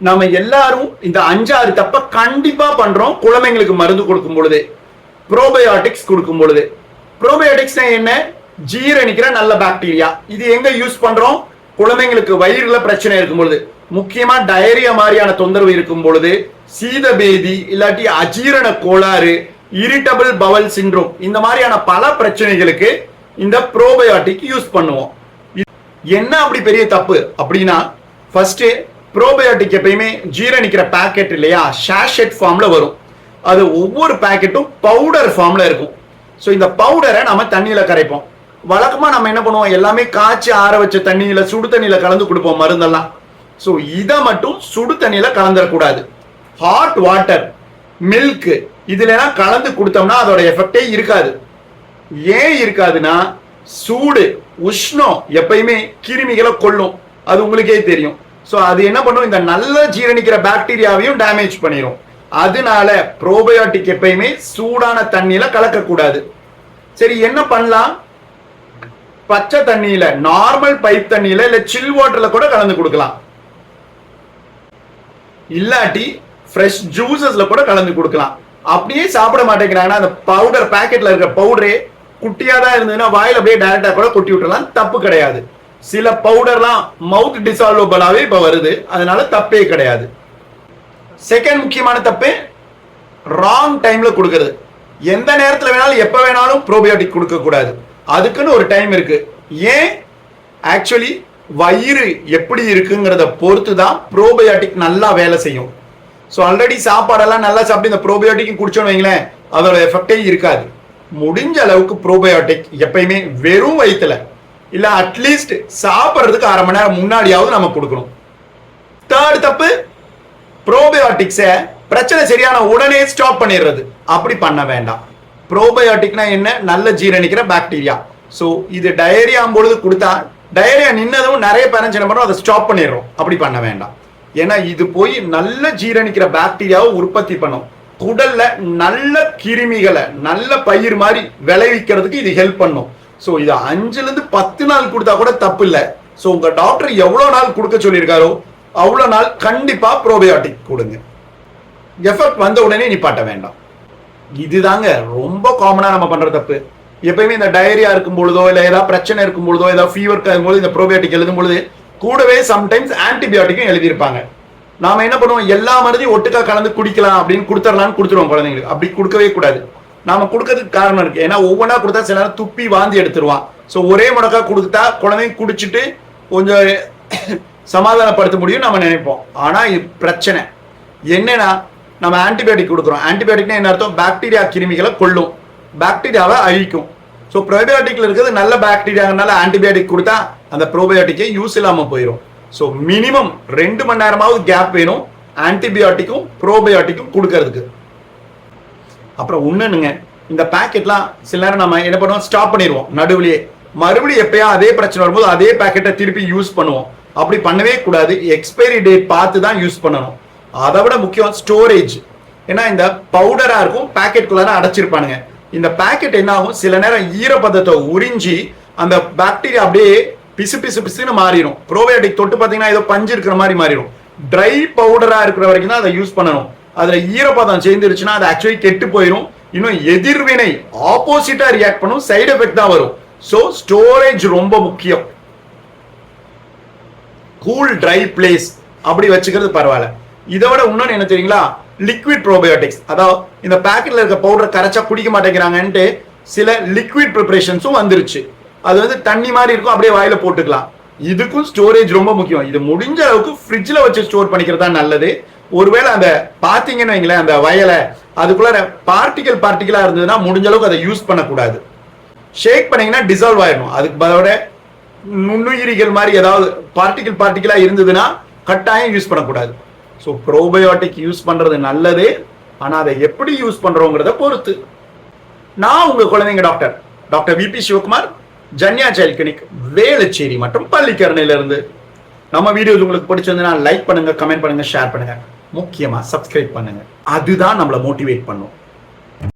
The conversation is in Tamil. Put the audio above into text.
நாம எல்லாரும் இந்த அஞ்சாறு தப்ப கண்டிப்பா பண்றோம். குழந்தைங்களுக்கு மருந்து கொடுக்கும் பொழுது ப்ரோபயோட்டிக்ஸ் கொடுக்கும் பொழுது. ப்ரோபயோட்டிக்ஸ் என்ன? ஜீரணிக்கிற நல்ல பாக்டீரியா இது எங்க யூஸ் பண்றோம்? குழந்தைங்களுக்கு வயிறுல பிரச்சனை இருக்கும் பொழுது. முக்கியமா டயரியா மாதிரியான தொந்தரவு இருக்கும் பொழுது சீதபேதி இல்லாட்டி அஜீரண கோளாறு இரிட்டபிள் பவல் சிண்ட்ரோம் இந்த மாதிரியான பல பிரச்சனைகளுக்கு இந்த ப்ரோபயோட்டிக் யூஸ் பண்ணுவோம். என்ன அப்படி பெரிய தப்பு? அப்படின்னா ஃபர்ஸ்ட் ப்ரோபயோட்டிக் எப்பயுமே ஜீரணிக்கிற பாக்கெட் இல்லையா ஷேஷெட் ஃபார்மில் வரும். அது ஒவ்வொரு பாக்கெட்டும் பவுடர் ஃபார்ம்ல இருக்கும். ஸோ இந்த பவுடரை நம்ம தண்ணியில் கரைப்போம். வழக்கமாக நம்ம என்ன பண்ணுவோம்? எல்லாமே காய்ச்சி ஆற வச்ச தண்ணியில் சுடு தண்ணியில் கலந்து கொடுப்போம் மருந்தெல்லாம். ஸோ இதை மட்டும் சுடு தண்ணியில் கலந்துடக்கூடாது ஹாட் வாட்டர் மில்க்கு இதுலனா கலந்து கொடுத்தோம்னா அதோட எஃபெக்டே இருக்காது. ஏன் இருக்காதுன்னா சூடு உஷ்ணம் எப்பயுமே கிருமிகளை கொல்லும். அது உங்களுக்கே தெரியும். ஸோ அது என்ன பண்ணும்? இந்த நல்ல ஜீரணிக்கிற பாக்டீரியாவையும் டேமேஜ் பண்ணிடும் அதனால ப்ரோபயோட்டிக் எப்பயுமே சூடான தண்ணியில கலக்கக்கூடாது. சரி என்ன பண்ணலாம்? பச்சை தண்ணியில நார்மல் பைப் தண்ணியில இல்ல சில் வாட்டர்ல கூட கலந்து கொடுக்கலாம். இல்லாட்டி ஃப்ரெஷ் ஜூசஸ்ல கூட கலந்து கொடுக்கலாம். அப்படியே சாப்பிட மாட்டேங்கிறாங்கன்னா அந்த பவுடர் பேக்கெட்ல இருக்க பவுடரே குட்டியா தான் இருந்ததுன்னா வாயில அப்படியே டைரக்டா கூட கொட்டி விட்டுறலாம். தப்பு கிடையாது. சில பவுடர்லாம் மவுத் டிசால்வபிளாவே இப்ப வருது. அதனால தப்பே கிடையாது. செகண்ட் முக்கியமான தப்பு ராங் டைம்ல கொடுக்கறது. எந்த நேரத்தில் வேணாலும் எப்போ வேணாலும் ப்ரோபயோட்டிக் கொடுக்கக்கூடாது அதுக்குன்னு ஒரு டைம் இருக்கு. ஏன்? ஆக்சுவலி வயிறு எப்படி இருக்குங்கிறத பொறுத்து தான் ப்ரோபயோட்டிக் நல்லா வேலை செய்யும். ஸோ ஆல்ரெடி சாப்பாடெல்லாம் நல்லா சாப்பிட்டு இந்த ப்ரோபயோட்டிக் குடிச்சோன்னு வைங்களேன் அதோட எஃபெக்டே இருக்காது. முடிஞ்ச அளவுக்கு ப்ரோபயோட்டிக் எப்பயுமே வெறும் வயிற்றுல இல்லை அட்லீஸ்ட் சாப்பிட்றதுக்கு அரை மணி நேரம் முன்னாடியாவது நம்ம கொடுக்கணும். தேர்ட் தப்பு ப்ரோபயோட்டிக்ஸை பிரச்சனை சரியான உடனே ஸ்டாப் பண்ணிடுறது. அப்படி பண்ண வேண்டாம். ப்ரோபயோட்டிக்னா என்ன? நல்ல ஜீரணிக்கிற பாக்டீரியா ஸோ இது டயரியா பொழுது கொடுத்தா டயரியா நின்னதும் நிறைய பேரண்ட்ஸ் என்ன பண்ணுறோம் அதை ஸ்டாப் பண்ணிடுறோம். அப்படி பண்ண வேண்டாம். ஏன்னா இது போய் நல்ல ஜீரணிக்கிற பாக்டீரியாவை உற்பத்தி பண்ணும். குடல்ல நல்ல கிருமிகளை நல்ல பயிர் மாதிரி விளைவிக்கிறதுக்கு இது ஹெல்ப் பண்ணும். ஸோ இது அஞ்சுலேருந்து பத்து நாள் கொடுத்தா கூட தப்பு இல்லை ஸோ உங்கள் டாக்டர் எவ்வளோ நாள் கொடுக்க சொல்லியிருக்காரோ அவ்வளோ நாள் கண்டிப்பாக ப்ரோபயோட்டிக் கொடுங்க. எஃபெக்ட் வந்த உடனே நிப்பாட்ட வேண்டாம். இதுதாங்க ரொம்ப காமனாக நம்ம பண்ணுற தப்பு. எப்பயுமே இந்த டயரியா இருக்கும் பொழுதோ இல்லை ஏதாவது பிரச்சனை இருக்கும் பொழுதோ ஏதாவது ஃபீவர் இருக்கும்போது இந்த ப்ரோபயோட்டிக் எழுதும் பொழுது கூடவே சம்டைம்ஸ் ஆன்டிபயோட்டிக்கும் எழுதியிருப்பாங்க. நாம என்ன பண்ணுவோம்? எல்லா மருந்தையும் ஒட்டுக்கா கலந்து குடிக்கலாம் அப்படின்னு கொடுத்துடலாம்னு கொடுத்துருவோம் குழந்தைங்களுக்கு. அப்படி கொடுக்கவே கூடாது. நாம கொடுக்கறதுக்கு காரணம் இருக்கு. ஏன்னா ஒவ்வொன்றா கொடுத்தா சில நேரம் துப்பி வாந்தி எடுத்துருவான். ஸோ ஒரே முடக்கா கொடுத்தா குழந்தையும் குடிச்சிட்டு கொஞ்சம் சமாதானப்படுத்த முடியும் நம்ம நினைப்போம். ஆனால் இது பிரச்சனை. என்னன்னா நம்ம ஆன்டிபயோட்டிக் கொடுக்குறோம். ஆன்டிபயோட்டிக்னா என்ன அர்த்தம்? பாக்டீரியா கிருமிகளை கொல்லும். பாக்டீரியாவை அழிக்கும். ஸோ ப்ரோபயோட்டிக்கில் இருக்கிறது நல்ல பாக்டீரியாங்கனால ஆன்டிபயோட்டிக் கொடுத்தா அந்த ப்ரோபயோட்டிக்கே யூஸ் இல்லாமல் போயிடும் ஸோ மினிமம் ரெண்டு மணி நேரமாவது கேப் வேணும். ஆன்டிபயோட்டிக்கும் ப்ரோபயோட்டிக்கும் கொடுக்கறதுக்கு. அப்புறம் ஒன்றுன்னுங்க இந்த பாக்கெட்லாம் சில நேரம் நம்ம என்ன பண்ணுவோம்? ஸ்டாப் பண்ணிடுவோம். நடுவுலேயே. மறுபடியும் எப்பயா அதே பிரச்சனை வரும்போது அதே பாக்கெட்டை திருப்பி யூஸ் பண்ணுவோம். அப்படி பண்ணவே கூடாது. எக்ஸ்பைரி டேட் பார்த்து தான் யூஸ் பண்ணணும். அதை விட முக்கியம் ஸ்டோரேஜ் ஏன்னா இந்த பவுடராக இருக்கும் பாக்கெட்டுக்குள்ளார அடைச்சிருப்பானுங்க. இந்த பாக்கெட் என்ன ஆகும் சில நேரம் ஈரப்பதத்தை உறிஞ்சி அந்த பாக்டீரியா அப்படியே பிசு பிசு பிசுன்னு மாறிடும். ப்ரோபயோட்டிக் தொட்டு பார்த்தீங்கன்னா ஏதோ பஞ்சு இருக்கிற மாதிரி மாறிடும். ட்ரை பவுடராக இருக்கிற வரைக்கும் தான் அதை யூஸ் பண்ணணும். அதுல ஈரப்பதம் சேர்ந்துருச்சுன்னா அது ஆக்சுவலி கெட்டு போயிடும் இன்னும் எதிர்வினை ஆப்போசிட்டா ரியாக்ட் பண்ணும். சைடு எஃபெக்ட் தான் வரும். ஸோ ஸ்டோரேஜ் ரொம்ப முக்கியம். கூல் ட்ரை பிளேஸ் அப்படி வச்சுக்கிறது பரவாயில்ல. இதை விட இன்னொன்று என்ன தெரியுங்களா? லிக்விட் ப்ரோபயோட்டிக்ஸ் அதாவது இந்த பேக்கெட்டில் இருக்க பவுடர் கரைச்சா குடிக்க மாட்டேங்கிறாங்கன்ட்டு சில லிக்விட் ப்ரிப்பரேஷன்ஸும் வந்துருச்சு. அது வந்து தண்ணி மாதிரி இருக்கும். அப்படியே வாயில போட்டுக்கலாம். இதுக்கும் ஸ்டோரேஜ் ரொம்ப முக்கியம். இது முடிஞ்ச அளவுக்கு ஃப்ரிட்ஜில் வச்சு ஸ்டோர் பண்ணிக்கிறது தான் நல்லது. ஒருவேளை அந்த பார்த்தீங்கன்னு வைங்களேன் அந்த வயலை அதுக்குள்ள பார்ட்டிகல் பார்ட்டிகலா இருந்ததுன்னா முடிஞ்ச அளவுக்கு அதை யூஸ் பண்ணக்கூடாது. ஷேக் பண்ணீங்கன்னா டிசால்வ் ஆயிடணும். அதுக்கு பதிலோட நுண்ணுயிரிகள் மாதிரி ஏதாவது பார்ட்டிகல் பார்ட்டிகலா இருந்ததுன்னா கட்டாயம் யூஸ் பண்ணக்கூடாது. ஸோ ப்ரோபயோட்டிக் யூஸ் பண்ணுறது நல்லது. ஆனால் அதை எப்படி யூஸ் பண்ணுறோங்கிறத பொறுத்து. நான் உங்கள் குழந்தைங்க doctor doctor VP Sivakumar Janya child clinic Velachery மற்றும் பள்ளிக்கரணையிலிருந்து. நம்ம வீடியோஸ் உங்களுக்கு பிடிச்சிருந்ததுன்னா லைக் பண்ணுங்கள் கமெண்ட் பண்ணுங்கள் ஷேர் பண்ணுங்கள் முக்கியமா சப்ஸ்கிரைப் பண்ணுங்க. அதுதான் நம்மளை மோட்டிவேட் பண்ணும்.